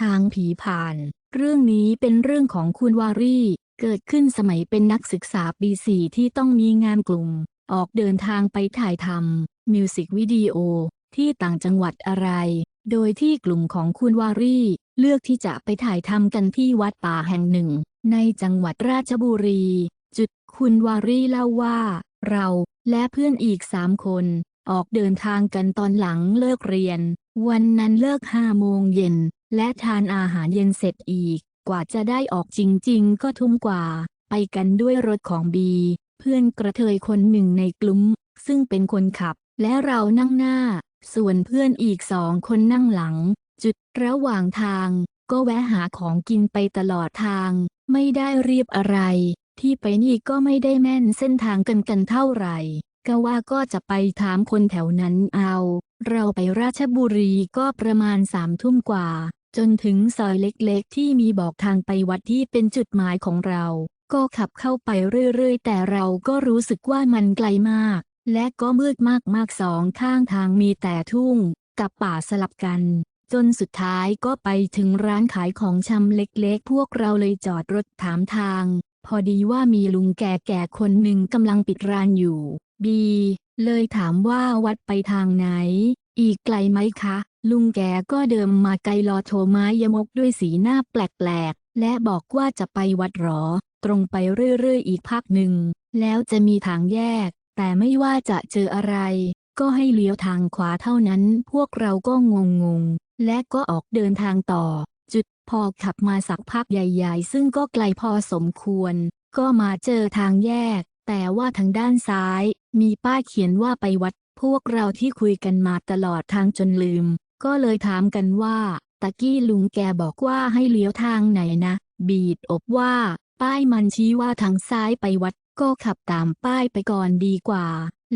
ทางผีผ่าน เรื่องนี้เป็นเรื่องของคุณวารีเกิดขึ้นสมัยเป็นนักศึกษาปีสี่ที่ต้องมีงานกลุ่ม ออกเดินทางไปถ่ายทำมิวสิกวิดีโอที่ต่างจังหวัดอะไร โดยที่กลุ่มของคุณวารีเลือกที่จะไปถ่ายทำกันที่วัดป่าแห่งหนึ่ง ในจังหวัดราชบุรี จุดคุณวารีเล่าว่า เราและเพื่อนอีกสามคน ออกเดินทางกันตอนหลังเลิกเรียน วันนั้นเลิกห้าโมงเย็น และทานอาหารเย็นเสร็จอีก กว่าจะได้ออกจริงๆ ก็ทุ่มกว่า ไปกันด้วยรถของบี เพื่อนกระเทยคนหนึ่งในกลุ่ม ซึ่งเป็นคนขับ และเรานั่งหน้า ส่วนเพื่อนอีกสองคนนั่งหลัง จุดระหว่างทาง ก็แวะหาของกินไปตลอดทาง ไม่ได้เรียบอะไร ที่ไปนี่ก็ไม่ได้แม่นเส้นทางกันกันเท่าไหร่ก็ว่าก็จะไปถามคนแถวนั้นเอา เราไปราชบุรีก็ประมาณสามทุ่มกว่า จนถึงซอยเล็กๆ ที่มีบอกทางไปวัดที่เป็นจุดหมายของเรา ก็ขับเข้าไปเรื่อยๆ แต่เราก็รู้สึกว่ามันไกลมาก และก็มืดมากๆสองข้างทางมีแต่ทุ่ง กับป่าสลับกัน จนสุดท้ายก็ไปถึงร้านขายของชำเล็กๆ พวกเราเลยจอดรถถามทาง พอดีว่ามีลุงแก่ๆคนหนึ่งกำลังปิดร้านอยู่ บี เลยถามว่าวัดไปทางไหน อีกไกลไหมคะ ลุงแกก็เดิมมาไกลรอโทไม้ยมกด้วยสีหน้าแปลกๆ และบอกว่าจะไปวัดหรอ ตรงไปเรื่อยๆ อีกพักหนึ่ง แล้วจะมีทางแยก แต่ไม่ว่าจะเจออะไร ก็ให้เลี้ยวทางขวาเท่านั้น พวกเราก็งงๆและก็ออกเดินทางต่อ จุดพอขับมาสักพักใหญ่ๆ ซึ่งก็ไกลพอสมควร ก็มาเจอทางแยก แต่ว่าทางด้านซ้าย มีป้ายเขียนว่าไปวัด พวกเราที่คุยกันมาตลอดทางจนลืม ก็เลยถามกันว่า ตะกี้ลุงแกบอกว่าให้เลี้ยวทางไหนนะ บีดอบว่า ป้ายมันชี้ว่าทางซ้ายไปวัด ก็ขับตามป้ายไปก่อนดีกว่า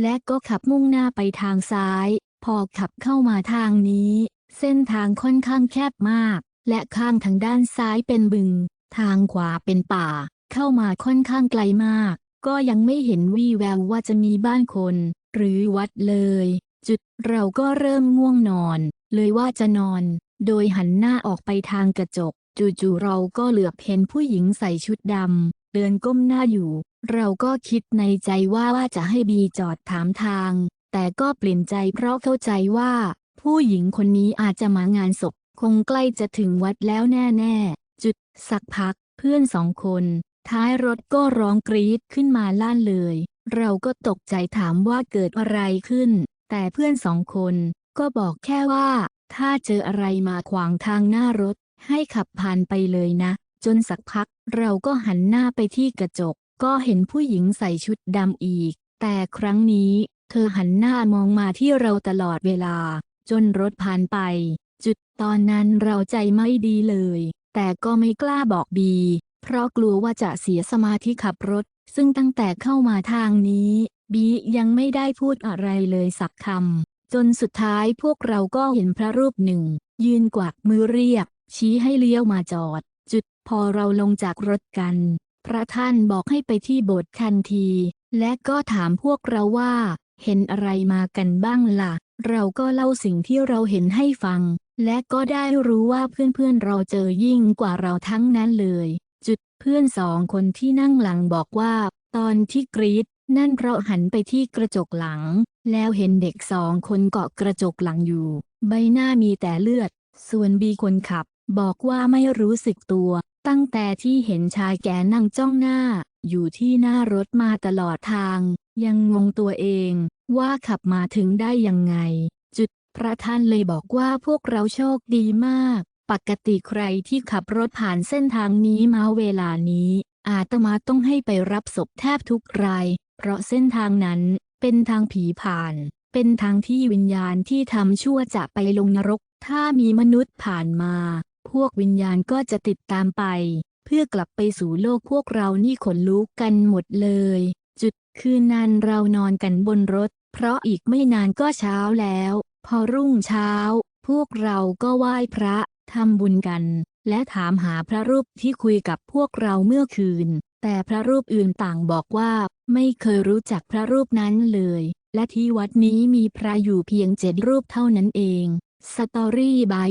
และก็ขับมุ่งหน้าไปทางซ้าย พอขับเข้ามาทางนี้ เส้นทางค่อนข้างแคบมาก และข้างทางด้านซ้ายเป็นบึง ทางขวาเป็นป่า เข้ามาค่อนข้างไกลมาก ก็ยังไม่เห็นวี่แววว่าจะมีบ้านคน หรือวัดเลย จุดเราก็เริ่มง่วงนอน เลยว่าจะนอน โดยหันหน้าออกไปทางกระจก จู่ๆเราก็เหลือบเห็นผู้หญิงใส่ชุดดำ เดินก้มหน้าอยู่ เราก็คิดในใจว่าว่าจะให้บีจอดถามทาง แต่ก็เปลี่ยนใจเพราะเข้าใจว่า ผู้หญิงคนนี้อาจจะมางานศพ คงใกล้จะถึงวัดแล้วแน่ๆ จุดสักพัก เพื่อนสองคน ท้ายรถก็ร้องกรี๊ดขึ้นมาล่านเลย เราก็ตกใจถามว่าเกิดอะไรขึ้น แต่เพื่อนสองคน ก็บอกแค่ว่า ถ้าเจออะไรมาขวางทางหน้ารถ ให้ขับผ่านไปเลยนะ จนสักพักเราก็หันหน้าไปที่กระจก ก็เห็นผู้หญิงใส่ชุดดำอีก แต่ครั้งนี้ เธอหันหน้ามองมาที่เราตลอดเวลา จนรถผ่านไป จุดตอนนั้นเราใจไม่ดีเลย แต่ก็ไม่กล้าบอกบี เพราะกลัวว่าจะเสียสมาธิขับรถ ซึ่งตั้งแต่เข้ามาทางนี้บียังไม่ได้พูดอะไรเลยสักคำ จนสุดท้ายพวกเราก็เห็นพระรูปหนึ่ง ยืนกวักมือเรียก ชี้ให้เลี้ยวมาจอด จุดพอเราลงจากรถกัน พระท่านบอกให้ไปที่โบสถ์ทันที และก็ถามพวกเราว่า เห็นอะไรมากันบ้างล่ะ เราก็เล่าสิ่งที่เราเห็นให้ฟัง และก็ได้รู้ว่าเพื่อนๆเราเจอยิ่งกว่าเราทั้งนั้นเลย จุดเพื่อนสองคนที่นั่งหลังบอกว่า ตอนที่กรีดนั่นเพราะหันไปที่กระจกหลัง แล้วเห็นเด็กสองคนเกาะกระจกหลังอยู่ ใบหน้ามีแต่เลือด ส่วนบีคนขับ บอกว่าไม่รู้สึกตัว ตั้งแต่ที่เห็นชายแก่นั่งจ้องหน้า อยู่ที่หน้ารถมาตลอดทาง ยังงงตัวเอง ว่าขับมาถึงได้ยังไง จุดพระท่านเลยบอกว่าพวกเราโชคดีมาก ปกติใครที่ขับรถผ่านเส้นทางนี้มาเวลานี้ อาตมาต้องให้ไปรับศพแทบทุกราย เพราะเส้นทางนั้น เป็นทางผีผ่าน เป็นทางที่วิญญาณที่ทำชั่วจะไปลงนรก ถ้ามีมนุษย์ผ่านมา พวกวิญญาณก็จะติดตามไป เพื่อกลับไปสู่โลกพวกเรานี่ขนลุกกันหมดเลย จุดคืนนั้นเรานอนกันบนรถ เพราะอีกไม่นานก็เช้าแล้ว พอรุ่งเช้า พวกเราก็ไหว้พระทำบุญกัน และถามหาพระรูปที่คุยกับพวกเราเมื่อคืน แต่พระรูปอื่นต่างบอกว่าไม่เคยรู้จักพระรูปนั้นเลย และที่วัดนี้มีพระอยู่เพียงเจ็ดรูปเท่านั้นเองสตอรี่บา